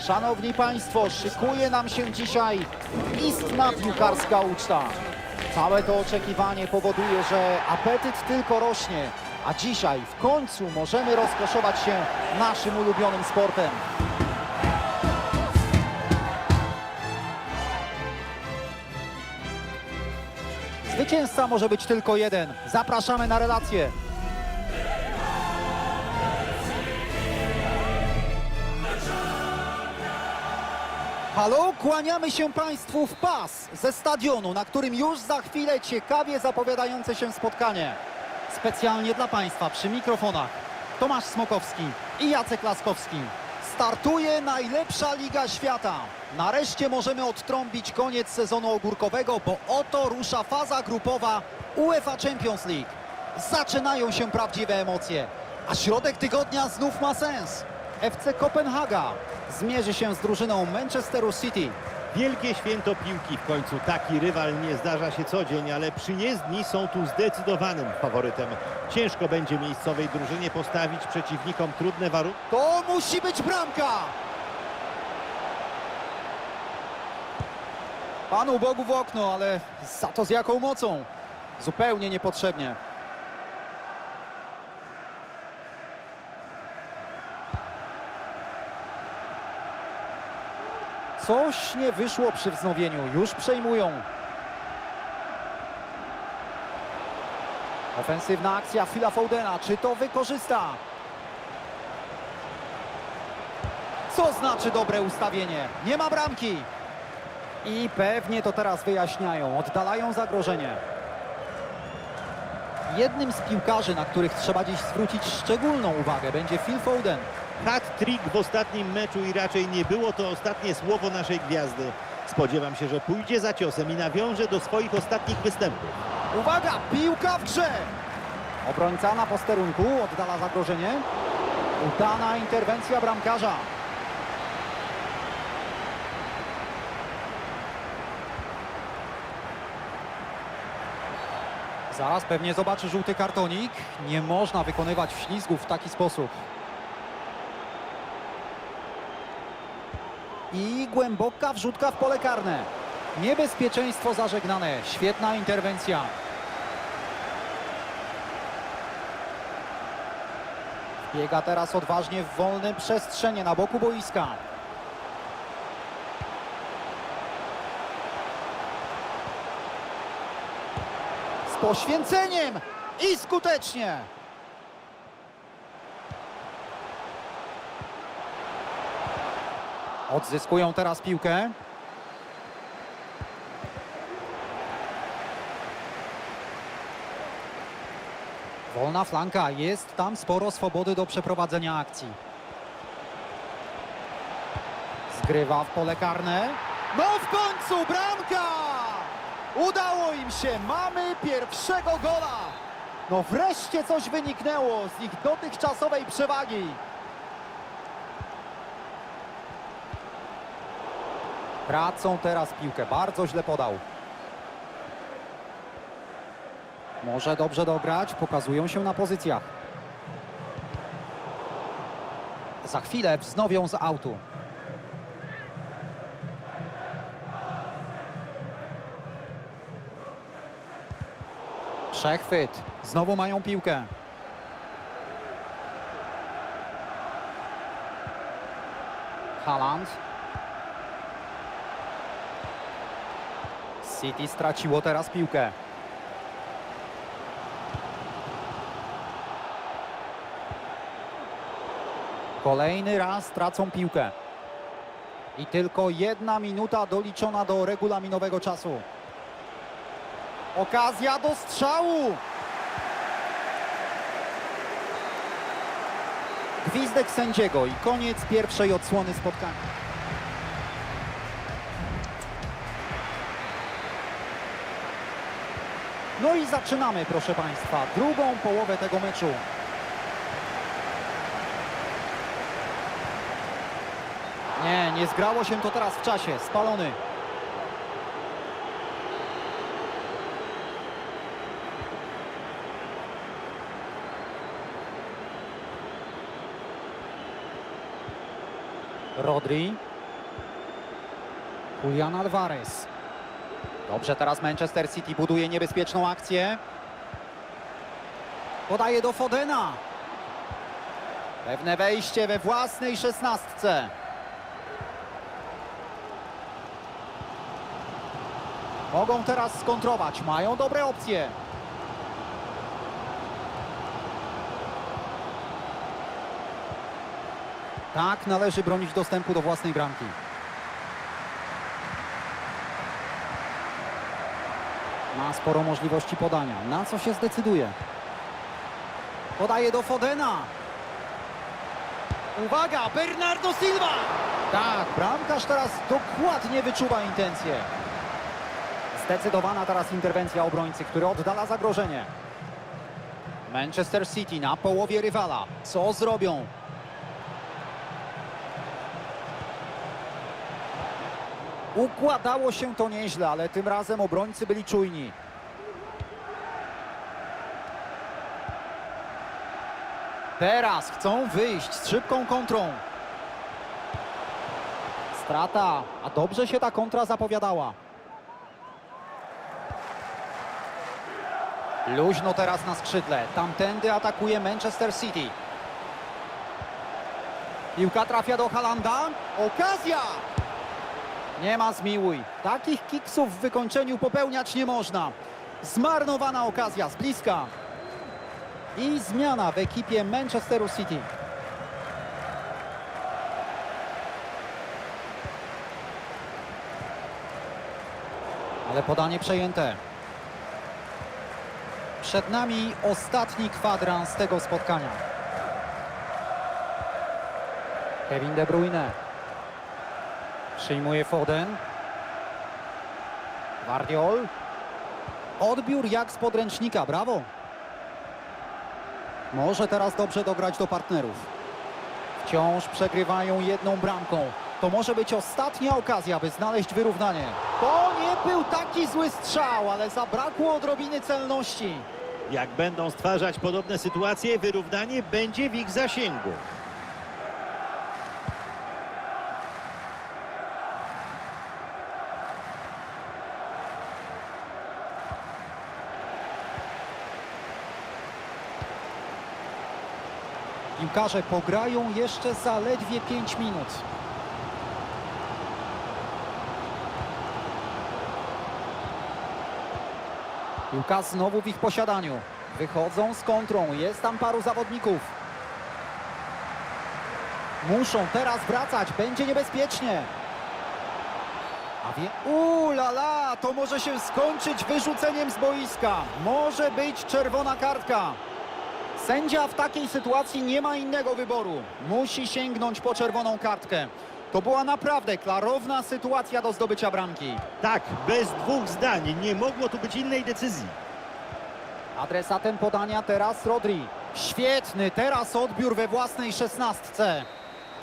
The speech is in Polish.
Szanowni Państwo, szykuje nam się dzisiaj istna piłkarska uczta. Całe to oczekiwanie powoduje, że apetyt tylko rośnie, a dzisiaj w końcu możemy rozkoszować się naszym ulubionym sportem. Zwycięzca może być tylko jeden. Zapraszamy na relację. Halo, kłaniamy się Państwu w pas ze stadionu, na którym już za chwilę ciekawie zapowiadające się spotkanie. Specjalnie dla Państwa przy mikrofonach Tomasz Smokowski i Jacek Laskowski. Startuje najlepsza Liga Świata. Nareszcie możemy odtrąbić koniec sezonu ogórkowego, bo oto rusza faza grupowa UEFA Champions League. Zaczynają się prawdziwe emocje, a środek tygodnia znów ma sens. FC Kopenhaga zmierzy się z drużyną Manchesteru City. Wielkie święto piłki w końcu. Taki rywal nie zdarza się co dzień, ale przyjezdni są tu zdecydowanym faworytem. Ciężko będzie miejscowej drużynie postawić przeciwnikom trudne warunki. To musi być bramka! Panu Bogu w okno, ale za to z jaką mocą? Zupełnie niepotrzebnie. Coś nie wyszło przy wznowieniu. Już przejmują. Ofensywna akcja Phila Foudena. Czy to wykorzysta? Co znaczy dobre ustawienie? Nie ma bramki. I pewnie to teraz wyjaśniają. Oddalają zagrożenie. Jednym z piłkarzy, na których trzeba dziś zwrócić szczególną uwagę, będzie Phil Foden. Hat-trick w ostatnim meczu i raczej nie było to ostatnie słowo naszej gwiazdy. Spodziewam się, że pójdzie za ciosem i nawiąże do swoich ostatnich występów. Uwaga, piłka w grze! Obrońca na posterunku, oddala zagrożenie. Udana interwencja bramkarza. Zaraz pewnie zobaczy żółty kartonik. Nie można wykonywać ślizgów w taki sposób. I głęboka wrzutka w pole karne. Niebezpieczeństwo zażegnane. Świetna interwencja. Biega teraz odważnie w wolne przestrzenie na boku boiska. Z poświęceniem i skutecznie. Odzyskują teraz piłkę. Wolna flanka, jest tam sporo swobody do przeprowadzenia akcji. Zgrywa w pole karne. No w końcu bramka! Udało im się, mamy pierwszego gola. No wreszcie coś wyniknęło z ich dotychczasowej przewagi. Tracą teraz piłkę, bardzo źle podał. Może dobrze dograć, pokazują się na pozycjach. Za chwilę wznowią z autu. Przechwyt. Znowu mają piłkę. Haaland. City straciło teraz piłkę. Kolejny raz tracą piłkę. I tylko jedna minuta doliczona do regulaminowego czasu. Okazja do strzału. Gwizdek sędziego i koniec pierwszej odsłony spotkania. No i zaczynamy, proszę Państwa, drugą połowę tego meczu. Nie, nie zgrało się to teraz w czasie. Spalony. Rodri. Julian Alvarez. Dobrze, teraz Manchester City buduje niebezpieczną akcję. Podaje do Fodena. Pewne wejście we własnej szesnastce. Mogą teraz skontrować, mają dobre opcje. Tak, należy bronić dostępu do własnej bramki. Ma sporo możliwości podania. Na co się zdecyduje? Podaje do Fodena. Uwaga, Bernardo Silva! Tak, bramkarz teraz dokładnie wyczuwa intencje. Zdecydowana teraz interwencja obrońcy, który oddala zagrożenie. Manchester City na połowie rywala. Co zrobią? Układało się to nieźle, ale tym razem obrońcy byli czujni. Teraz chcą wyjść z szybką kontrą. Strata, a dobrze się ta kontra zapowiadała. Luźno teraz na skrzydle. Tamtędy atakuje Manchester City. Piłka trafia do Halanda. Okazja! Nie ma zmiłuj. Takich kiksów w wykończeniu popełniać nie można. Zmarnowana okazja z bliska. I zmiana w ekipie Manchesteru City. Ale podanie przejęte. Przed nami ostatni kwadrans tego spotkania. Kevin De Bruyne. Przyjmuje Foden. Guardiol. Odbiór jak z podręcznika, brawo. Może teraz dobrze dograć do partnerów. Wciąż przegrywają jedną bramką. To może być ostatnia okazja, by znaleźć wyrównanie. To nie był taki zły strzał, ale zabrakło odrobiny celności. Jak będą stwarzać podobne sytuacje, wyrównanie będzie w ich zasięgu. Piłkarze pograją jeszcze zaledwie 5 minut. Piłka znowu w ich posiadaniu. Wychodzą z kontrą. Jest tam paru zawodników. Muszą teraz wracać. Będzie niebezpiecznie. A wie... Uuu, la, la, to może się skończyć wyrzuceniem z boiska. Może być czerwona kartka. Sędzia w takiej sytuacji nie ma innego wyboru. Musi sięgnąć po czerwoną kartkę. To była naprawdę klarowna sytuacja do zdobycia bramki. Tak, bez dwóch zdań. Nie mogło tu być innej decyzji. Adresatem podania teraz Rodri. Świetny teraz odbiór we własnej szesnastce.